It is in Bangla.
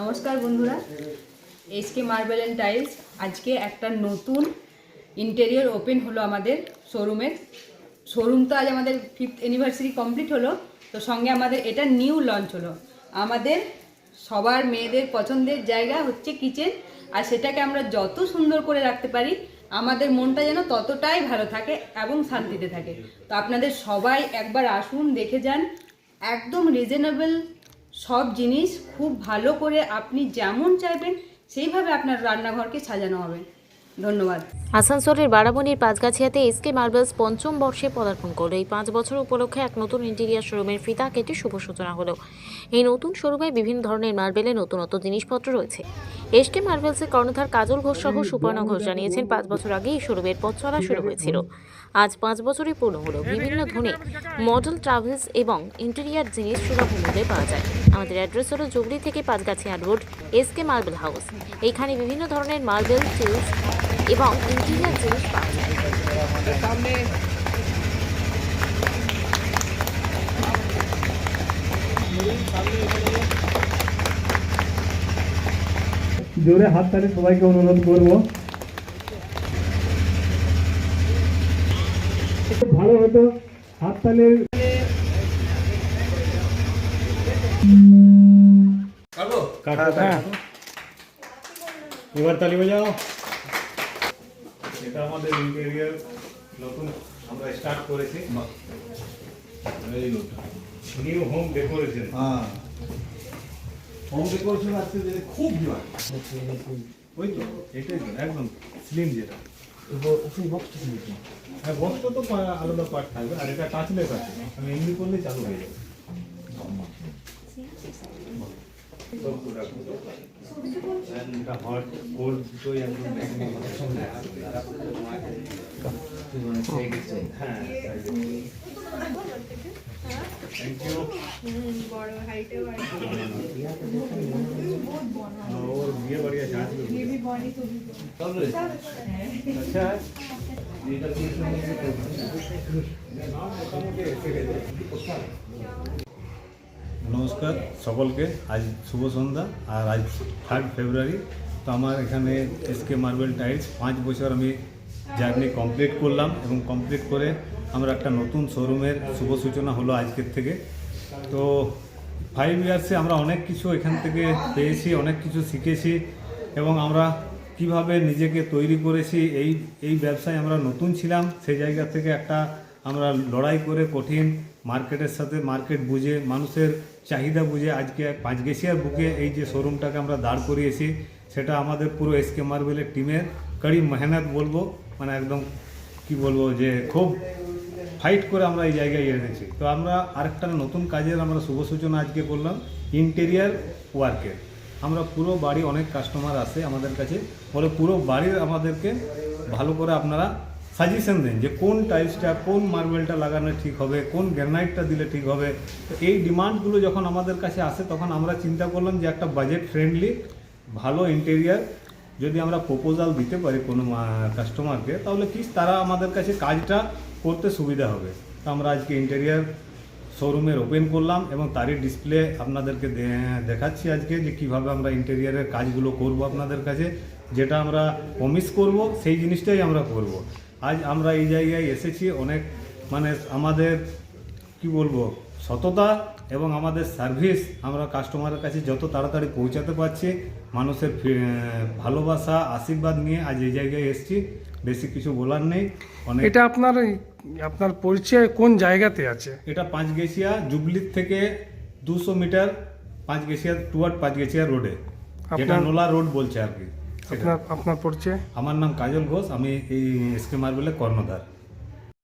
নমস্কার বন্ধুরা এসকে মার্বেল অ্যান্ড টাইলস আজকে একটা নতুন ইন্টেরিয়র ওপেন হলো আমাদের শোরুমের শোরুম তো আজ আমাদের ফিফথ অ্যানিভার্সারি কমপ্লিট হলো, তো সঙ্গে আমাদের এটা নিউ লঞ্চ হলো। আমাদের সবার মেয়েদের পছন্দের জায়গা হচ্ছে কিচেন আর সেটাকে আমরা যত সুন্দর করে রাখতে পারি, আমাদের মনটা যেন ততটাই ভালো থাকে এবং শান্তিতে থাকে। তো আপনাদের সবাই একবার আসুন, দেখে যান, একদম রিজনেবল সব জিনিস খুব ভালো করে আপনি যেমন চাইবেন, সেইভাবে আপনার রান্নাঘরকে সাজানো হবে। ধন্যবাদ। আসানসোলের বারাবনির পাঁচগাছিয়াতে এসকে মার্বেলস পঞ্চম বর্ষে পদার্পণ করল। এই পাঁচ বছর উপলক্ষে এক নতুন ইন্টেরিয়ার শোরুমের ফিতা কেটে শুভ সূচনা হলো। এই নতুন শোরুমে বিভিন্ন ধরনের মার্বেলের নতুনত্ব জিনিসপত্র রয়েছে। এসকে মার্বেলসের কর্ণধার কাজল ঘোষ সহ সুপর্ণা ঘোষ জানিয়েছেন, পাঁচ বছর আগে এই শোরুমের পথ চলা শুরু হয়েছিল। আজ পাঁচ বছরই পূর্ণ হলো। বিভিন্ন ধরনের মডেল, ট্রাভেলস এবং ইন্টেরিয়ার জিনিস সুলভ মূল্যে পাওয়া যায়। আমাদের অ্যাড্রেস হলো জুগলি থেকে Panchgachhia road, SK marble house. এইখানে বিভিন্ন ধরনের মার্বেল, টিলস এবং ইন্টেরিয়ার জিনিস পাওয়া যায়। জোরে হাত তালি সবাইকে অনুরোধ করব। ভালো হতো হাত তালির কাটো, হ্যাঁ। এবার তালি বাজাও। এটা আমাদের ইন্টেরিয়ার নতুন আমরা স্টার্ট করেছি। নিউ হোম ডেকোরেশন হ্যাঁ। হোম ডেকোরেশন আজকে যেটা খুব ডিমান্ড ওই তো এটাই তো একদম স্লিম যেটা। হ্যাঁ বক্সটা তো আলাদা পার্ট থাকবে আর এটা টাচলেস আছে। আমি এমনি করলেই চালু হয়ে যাবে। और ये बढ़िया जाँच ये भी बॉडी तो भी सब अच्छा है ये तो मुझे ऐसे कहते हैं নমস্কার সকলকে। আজ শুভ সন্ধ্যা আর আজ থার্ড ফেব্রুয়ারি তো আমার এখানে এসকে মার্বেল টাইলস পাঁচ বছর আমি জার্নি কমপ্লিট করলাম এবং কমপ্লিট করে আমরা একটা নতুন শোরুমের শুভ সূচনা হলো আজকের থেকে। তো ফাইভ ইয়ার্সে আমরা অনেক কিছু এখান থেকে পেয়েছি, অনেক কিছু শিখেছি এবং আমরা কীভাবে নিজেকে তৈরি করেছি, এই এই ব্যবসায় আমরা নতুন ছিলাম, সেই জায়গা থেকে একটা আমরা লড়াই করে কঠিন মার্কেটের সাথে মার্কেট বুঝে, মানুষের চাহিদা বুঝে আজকে পাঁচগেছিয়ার বুকে এই যে শোরুমটাকে আমরা দাঁড় করিয়েছি, সেটা আমাদের পুরো এসকে মার্বেলের টিমের কড়ি মেহনত বলব মানে একদম কি বলব যে খুব ফাইট করে আমরা এই জায়গায় এনেছি। তো আমরা আরেকটা নতুন কাজের আমরা শুভ সূচনা আজকে করলাম, ইন্টেরিয়ার ওয়ার্কের। আমরা পুরো বাড়ি অনেক কাস্টমার আসে আমাদের কাছে, বলে পুরো বাড়ির আমাদেরকে ভালো করে আপনারা সাজেশন দেন যে কোন টাইলসটা কোন মার্বেলটা লাগানো ঠিক হবে, কোন গ্রানাইটটা দিলে ঠিক হবে। তো এই ডিমান্ডগুলো যখন আমাদের কাছে আসে, তখন আমরা চিন্তা করলাম যে একটা বাজেট ফ্রেন্ডলি ভালো ইন্টেরিয়ার যদি আমরা প্রপোজাল দিতে পারি কোনো কাস্টমারকে তাহলে কি তারা আমাদের কাছে কাজটা করতে সুবিধা হবে। তো আমরা আজকে ইন্টেরিয়ার শোরুমের ওপেন করলাম এবং তারই ডিসপ্লে আপনাদেরকে দেখাচ্ছি আজকে যে কীভাবে আমরা ইন্টেরিয়ারের কাজগুলো করব আপনাদের কাছে, যেটা আমরা প্রমিস করব, সেই জিনিসটাই আমরা করব। আজ আমরা এই জায়গায় এসেছি অনেক মানে আমাদের কি বলব সততা এবং আমাদের সার্ভিস আমরা কাস্টমারের কাছে যত তাড়াতাড়ি পৌঁছাতে পারছি মানুষের ভালোবাসা আশীর্বাদ নিয়ে আজ এই জায়গায় এসেছি। বেশি কিছু বলার নেই। অনেক এটা আপনার আপনার পরিচয় কোন জায়গাতে আছে? এটা পাঁচগেছিয়া জুবলির থেকে দুশো মিটার পাঁচগেছিয়া টুয়ার্ড পাঁচগেছিয়া রোডে এটা নোলা রোড বলছে আর কি। আপনার আপনার পরিচয়? আমার নাম কাজল ঘোষ আমি এই এসকে মার্বেলের কর্ণধার।